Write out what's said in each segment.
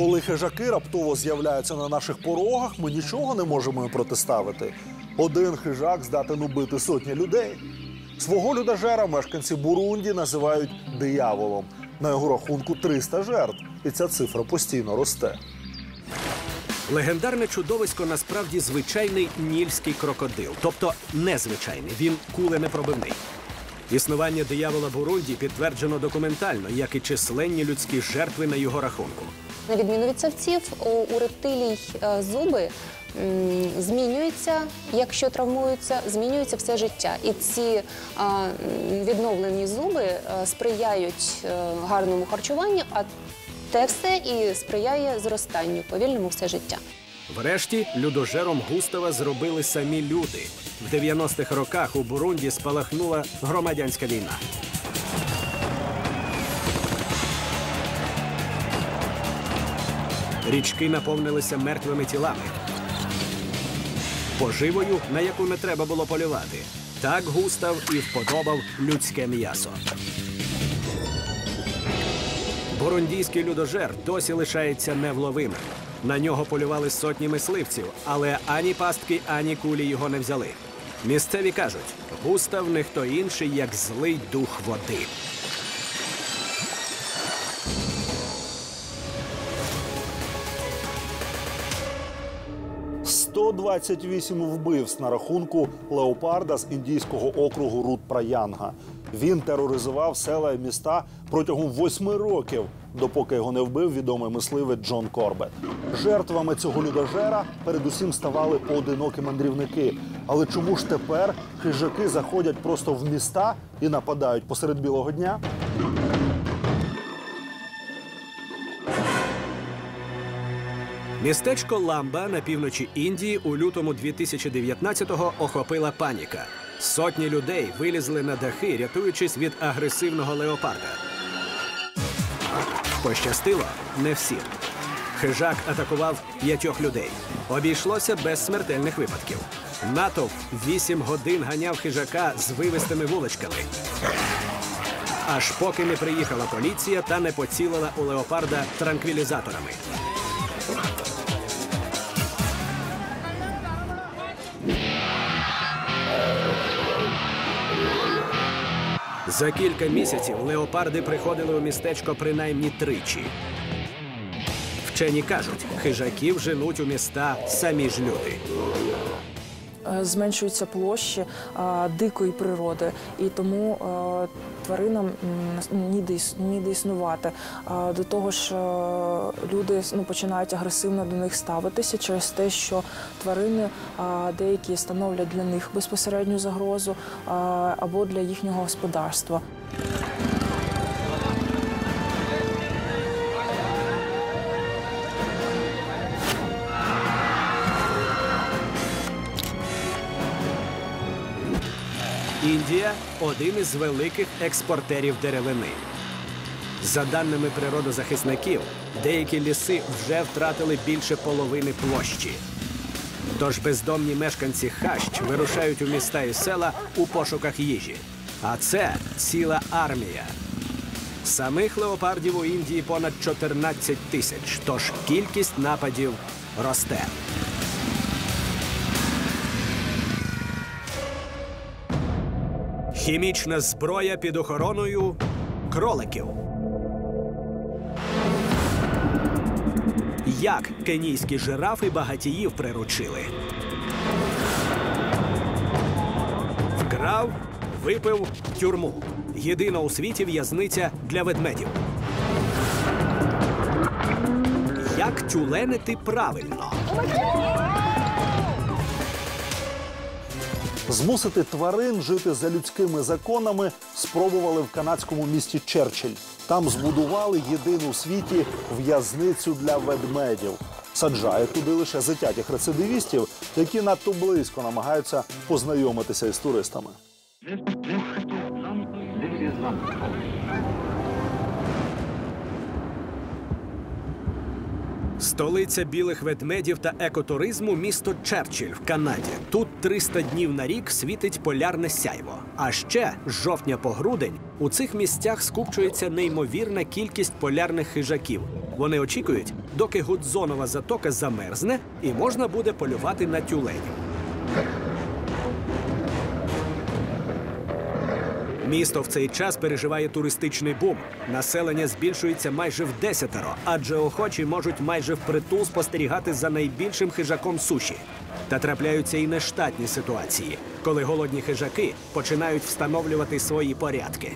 Коли хижаки раптово з'являються на наших порогах, ми нічого не можемо їм протиставити. Один хижак здатен убити сотні людей. Свого людожера мешканці Бурунді називають дияволом. На його рахунку 300 жертв, і ця цифра постійно росте. Легендарне чудовисько насправді звичайний нільський крокодил, тобто незвичайний. Він куленепробивний. Існування диявола Бурунді підтверджено документально, як і численні людські жертви на його рахунку. На відміну від савців, у, рептилій е, зуби змінюються, якщо травмуються, змінюється все життя. І ці відновлені зуби е, сприяють е, гарному харчуванню, а те все і сприяє зростанню повільному все життя. Врешті людожером Густава зробили самі люди. В 90-х роках у Бурунді спалахнула громадянська війна. Річки наповнилися мертвими тілами. Поживою, на яку не треба було полювати. Так Густав і вподобав людське м'ясо. Бурундійський людожер досі лишається невловимим. На нього полювали сотні мисливців, але ані пастки, ані кулі його не взяли. Місцеві кажуть, Густав не хто інший, як злий дух води. – 128 вбивств на рахунку леопарда з індійського округу Рут Праянга. Він тероризував села і міста протягом восьми років, допоки його не вбив відомий мисливець Джон Корбет. Жертвами цього людожера передусім ставали поодинокі мандрівники. Але чому ж тепер хижаки заходять просто в міста і нападають посеред білого дня? Містечко Ламба на півночі Індії у лютому 2019-го охопила паніка. Сотні людей вилізли на дахи, рятуючись від агресивного леопарда. Пощастило не всім. Хижак атакував п'ятьох людей. Обійшлося без смертельних випадків. Натовп вісім годин ганяв хижака з вивистими вуличками. Аж поки не приїхала поліція та не поцілила у леопарда транквілізаторами. За кілька місяців леопарди приходили у містечко принаймні тричі. Вчені кажуть, хижаків женуть у міста самі ж люди. Е, зменшуються площі дикої природи, і тому е, тваринам ніде, ніде існувати. До того ж, е, люди ну, починають агресивно до них ставитися через те, що тварини деякі становлять для них безпосередню загрозу або для їхнього господарства. Індія один із великих експортерів деревини. За даними природозахисників, деякі ліси вже втратили більше половини площі. Тож бездомні мешканці хащ вирушають у міста і села у пошуках їжі. А це ціла армія. Самих леопардів у Індії понад 14 тисяч, тож кількість нападів росте. Хімічна зброя під охороною кроликів. Як кенійські жирафи багатіїв приручили? Вкрав, випив тюрму. Єдина у світі в'язниця для ведмедів. Як тюленити правильно? Змусити тварин жити за людськими законами спробували в канадському місті Черчилль. Там збудували єдину у світі в'язницю для ведмедів. Саджають туди лише затятих рецидивістів, які надто близько намагаються познайомитися із туристами. Столиця білих ведмедів та екотуризму місто Черчилль в Канаді. Тут 300 днів на рік світить полярне сяйво. А ще з жовтня по грудень у цих місцях скупчується неймовірна кількість полярних хижаків. Вони очікують, доки Гудзонова затока замерзне і можна буде полювати на тюленів. Місто в цей час переживає туристичний бум. Населення збільшується майже в десятеро, адже охочі можуть майже впритул спостерігати за найбільшим хижаком суші. Та трапляються і нештатні ситуації, коли голодні хижаки починають встановлювати свої порядки.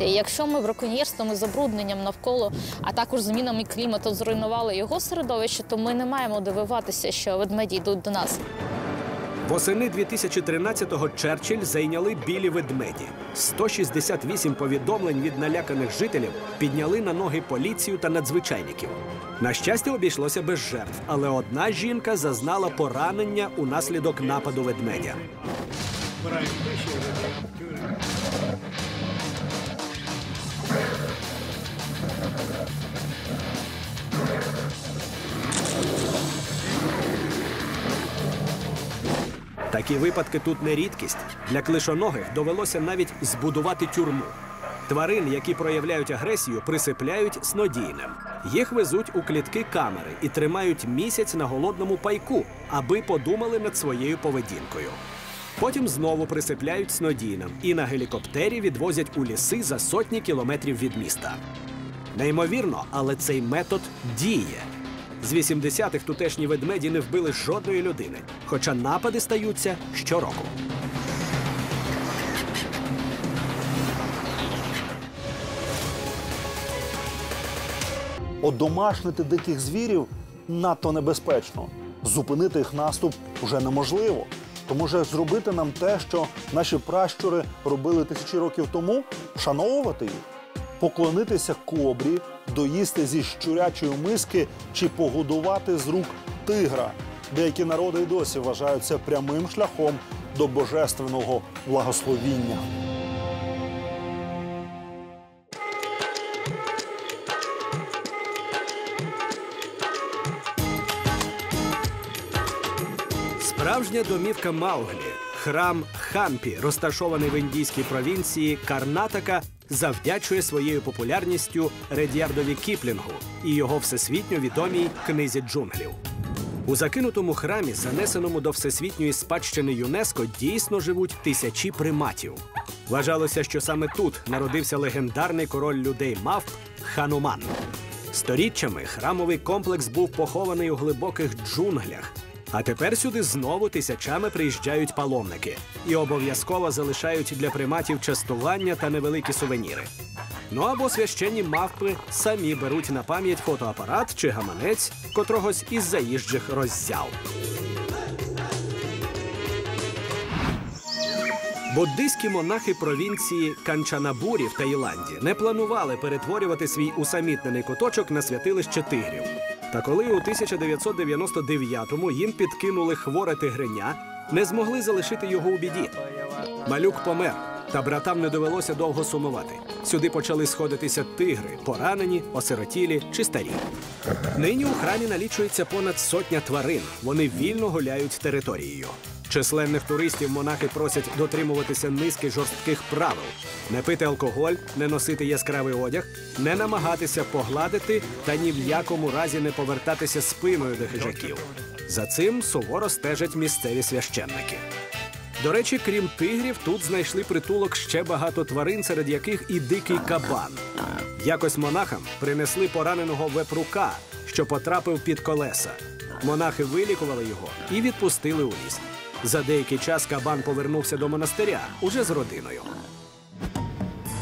Якщо ми браконьєрством і забрудненням навколо, а також змінами клімату зруйнували його середовище, то ми не маємо дивуватися, що ведмеді йдуть до нас. Восени 2013-го Черчилль зайняли білі ведмеді. 168 повідомлень від наляканих жителів підняли на ноги поліцію та надзвичайників. На щастя, обійшлося без жертв, але одна жінка зазнала поранення унаслідок нападу ведмедя. Такі випадки тут не рідкість. Для клишоногих довелося навіть збудувати тюрму. Тварин, які проявляють агресію, присипляють снодійним. Їх везуть у клітки камери і тримають місяць на голодному пайку, аби подумали над своєю поведінкою. Потім знову присипляють снодійним і на гелікоптері відвозять у ліси за сотні кілометрів від міста. Неймовірно, але цей метод діє. З 80-х тутешні ведмеді не вбили жодної людини, хоча напади стаються щороку. Одомашнити диких звірів надто небезпечно. Зупинити їх наступ уже неможливо. Тому що зробити нам те, що наші пращури робили тисячі років тому, вшановувати їх, поклонитися кобрі, доїсти зі щурячої миски чи погодувати з рук тигра. Деякі народи й досі вважають це прямим шляхом до божественного благословіння. Справжня домівка Мауглі, храм Хампі, розташований в індійській провінції Карнатака, завдячує своєю популярністю Редіардові Кіплінгу і його всесвітньо відомій книзі джунглів. У закинутому храмі, занесеному до всесвітньої спадщини ЮНЕСКО, дійсно живуть тисячі приматів. Вважалося, що саме тут народився легендарний король людей мавп Хануман. Сторіччями храмовий комплекс був похований у глибоких джунглях. А тепер сюди знову тисячами приїжджають паломники і обов'язково залишають для приматів частування та невеликі сувеніри. Ну або священні мавпи самі беруть на пам'ять фотоапарат чи гаманець котрогось із заїжджих роззяв. Буддийські монахи провінції Канчанабурі в Таїланді не планували перетворювати свій усамітнений куточок на святилище тигрів. Та коли у 1999-му їм підкинули хворе тигриня, не змогли залишити його у біді. Малюк помер, та братам не довелося довго сумувати. Сюди почали сходитися тигри, поранені, осиротілі чи старі. Нині у храмі налічується понад сотня тварин. Вони вільно гуляють територією. Численних туристів монахи просять дотримуватися низки жорстких правил: не пити алкоголь, не носити яскравий одяг, не намагатися погладити та ні в якому разі не повертатися спиною до хижаків. За цим суворо стежать місцеві священники. До речі, крім тигрів, тут знайшли притулок ще багато тварин, серед яких і дикий кабан. Якось монахам принесли пораненого вепрука, що потрапив під колеса. Монахи вилікували його і відпустили у ліс. За деякий час кабан повернувся до монастиря уже з родиною.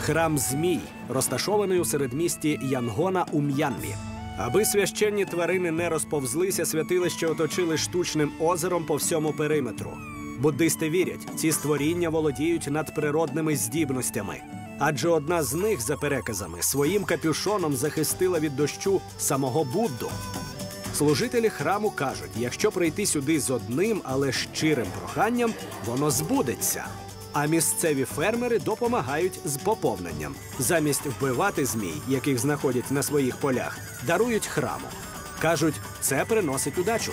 Храм Змій розташований у середмісті Янгона у М'янмі. Аби священні тварини не розповзлися, святилище оточили штучним озером по всьому периметру. Буддисти вірять, ці створіння володіють надприродними здібностями. Адже одна з них, за переказами, своїм капюшоном захистила від дощу самого Будду. Служителі храму кажуть, якщо прийти сюди з одним, але щирим проханням, воно збудеться. А місцеві фермери допомагають з поповненням. Замість вбивати змій, яких знаходять на своїх полях, дарують храму. Кажуть, це приносить удачу.